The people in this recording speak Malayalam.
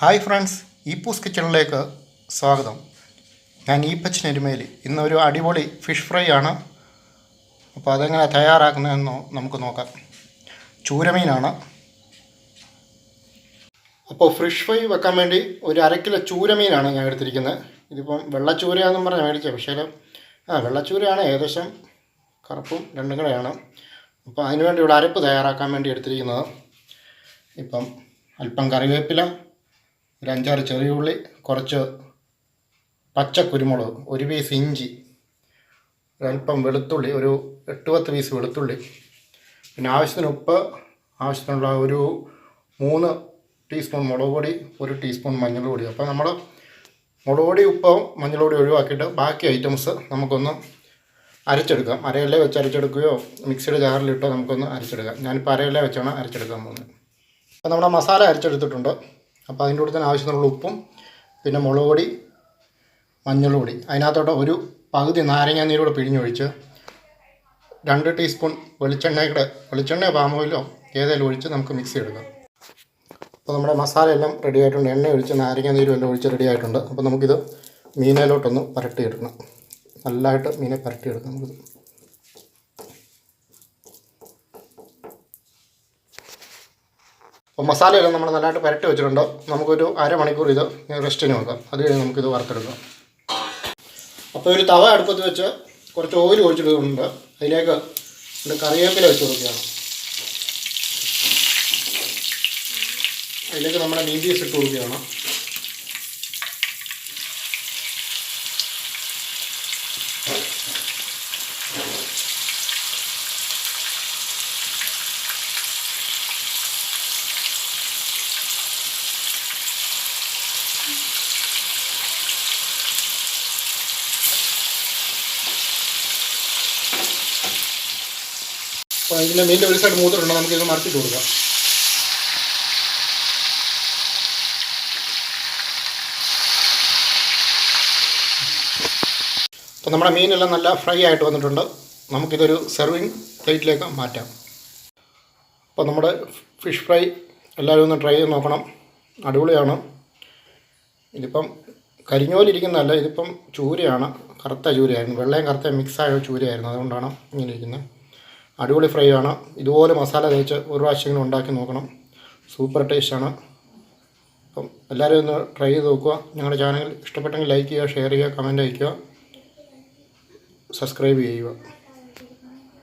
ഹായ് ഫ്രണ്ട്സ് ഈ പൂസ് കിച്ചണിലേക്ക് സ്വാഗതം. ഞാൻ ഈപ്പച്ചൻ എരുമേലി. ഇന്നൊരു അടിപൊളി ഫിഷ് ഫ്രൈ ആണ് അപ്പോൾ അതെങ്ങനെ തയ്യാറാക്കുന്നതെന്ന് നമുക്ക് നോക്കാം. ചൂരമീനാണ്. അപ്പോൾ ഫിഷ് ഫ്രൈ വെക്കാൻ വേണ്ടി ഒരു അര കിലോ ചൂരമീനാണ് ഞാൻ എടുത്തിരിക്കുന്നത്. ഇതിപ്പം വെള്ളച്ചൂരയാണെന്നും പറഞ്ഞ് മേടിച്ചത്. പക്ഷേ ആ വെള്ളച്ചൂരയാണ് ഏകദേശം കറുപ്പും രണ്ടും കൂടെയാണ്. അപ്പോൾ അതിനുവേണ്ടി ഇവിടെ അരപ്പ് തയ്യാറാക്കാൻ വേണ്ടി എടുത്തിരിക്കുന്നത്. ഇപ്പം അല്പം കറിവേപ്പില ഒരു അഞ്ചാറ് ചെറിയ ഉള്ളി കുറച്ച് പച്ച കുരുമുളക് ഒരു പീസ് ഇഞ്ചി ഒരല്പം വെളുത്തുള്ളി ഒരു എട്ട് പത്ത് പീസ് വെളുത്തുള്ളി പിന്നെ ആവശ്യത്തിന് ഉപ്പ് ആവശ്യത്തിനുള്ള ഒരു മൂന്ന് ടീസ്പൂൺ മുളക് പൊടി ഒരു ടീസ്പൂൺ മഞ്ഞൾ പൊടി. അപ്പോൾ നമ്മൾ മുളക് പൊടി ഉപ്പും മഞ്ഞൾ പൊടി ഒഴിവാക്കിയിട്ട് ബാക്കി ഐറ്റംസ് നമുക്കൊന്ന് അരച്ചെടുക്കാം. അരയല്ലേ വെച്ച് അരച്ചെടുക്കുകയോ മിക്സിയുടെ ജാറിലിട്ടോ നമുക്കൊന്ന് അരച്ചെടുക്കാം. ഞാനിപ്പോൾ അരയിലെ വെച്ചാണ് അരച്ചെടുക്കാൻ പോകുന്നത്. അപ്പോൾ നമ്മുടെ മസാല അരച്ചെടുത്തിട്ടുണ്ട്. അപ്പോൾ അതിന്റെ കൂടെ തന്നെ ആവശ്യത്തിനുള്ള ഉപ്പും പിന്നെ മുളക് പൊടി മഞ്ഞൾ പൊടി. അതിനകത്തോട്ട് ഒരു പകുതി നാരങ്ങ നീരൂടെ പിഴിഞ്ഞൊഴിച്ച് രണ്ട് ടീസ്പൂൺ വെളിച്ചെണ്ണയുടെ വെളിച്ചെണ്ണയോ പാമോയിലോ ഏതെങ്കിലും ഒഴിച്ച് നമുക്ക് മിക്സ് ചെയ്തെടുക്കാം. അപ്പോൾ നമ്മുടെ മസാല എല്ലാം റെഡി ആയിട്ടുണ്ട്. എണ്ണ ഒഴിച്ച് നാരങ്ങ നീരും എല്ലാം ഒഴിച്ച് റെഡി ആയിട്ടുണ്ട്. അപ്പോൾ നമുക്കിത് മീനയിലോട്ടൊന്ന് പരട്ടിയെടുക്കണം. നല്ലതായിട്ട് മീനെ പരട്ടിയെടുക്കാം നമുക്കിത്. അപ്പോൾ മസാലയെല്ലാം നമ്മൾ നല്ലതായിട്ട് പുരട്ടി വെച്ചിട്ടുണ്ടോ. നമുക്കൊരു അരമണിക്കൂർ ഇത് റെസ്റ്റിന് വെക്കാം. അത് കഴിഞ്ഞ് നമുക്കിത് വറുത്തെടുക്കാം. അപ്പോൾ ഒരു തവ അടുപ്പത്ത് വെച്ച് കുറച്ച് ഓയിൽ ഒഴിച്ചിട്ടുണ്ട് അതിലേക്ക് കറിവേപ്പില വെച്ച് കൊടുക്കുകയാണ്. അതിലേക്ക് നമ്മുടെ മീൻ പീസ് ഇട്ട് കൊടുക്കുകയാണ്. അപ്പോൾ ഇതിന്റെ മെയിന്റെ ഒരു സൈഡ് മൂത്തിട്ടുണ്ട് നമുക്കിത് മറിച്ചിട്ട് കൊടുക്കാം. അപ്പോൾ നമ്മുടെ മീനെല്ലാം നല്ല ഫ്രൈ ആയിട്ട് വന്നിട്ടുണ്ട്. നമുക്കിതൊരു സെർവിങ് പ്ലേറ്റിലേക്ക് മാറ്റാം. അപ്പോൾ നമ്മുടെ ഫിഷ് ഫ്രൈ എല്ലാവരും ഒന്ന് ട്രൈ ചെയ്ത് നോക്കണം. അടിപൊളിയാണ്. ഇതിപ്പം കരിഞ്ഞോലിരിക്കുന്നതല്ല ഇതിപ്പം ചൂരയാണ്. കറുത്ത ചൂരയായിരുന്നു. വെള്ളയും കറുത്ത മിക്സായ ചൂരയായിരുന്നു. അതുകൊണ്ടാണ് ഇങ്ങനെ ഇരിക്കുന്നത്. അടിപൊളി ഫ്രൈ ആണ്. ഇതുപോലെ മസാല തേച്ച് ഒരു പ്രാവശ്യമെങ്കിലും ഉണ്ടാക്കി നോക്കണം. സൂപ്പർ ടേസ്റ്റാണ് അപ്പം എല്ലാവരും ഒന്ന് ട്രൈ ചെയ്ത് നോക്കുക. ഞങ്ങളുടെ ചാനൽ ഇഷ്ടപ്പെട്ടെങ്കിൽ ലൈക്ക് ചെയ്യുക ഷെയർ ചെയ്യുക കമന്റ് അയയ്ക്കുക. സബ്സ്ക്രൈബ് ചെയ്യുക.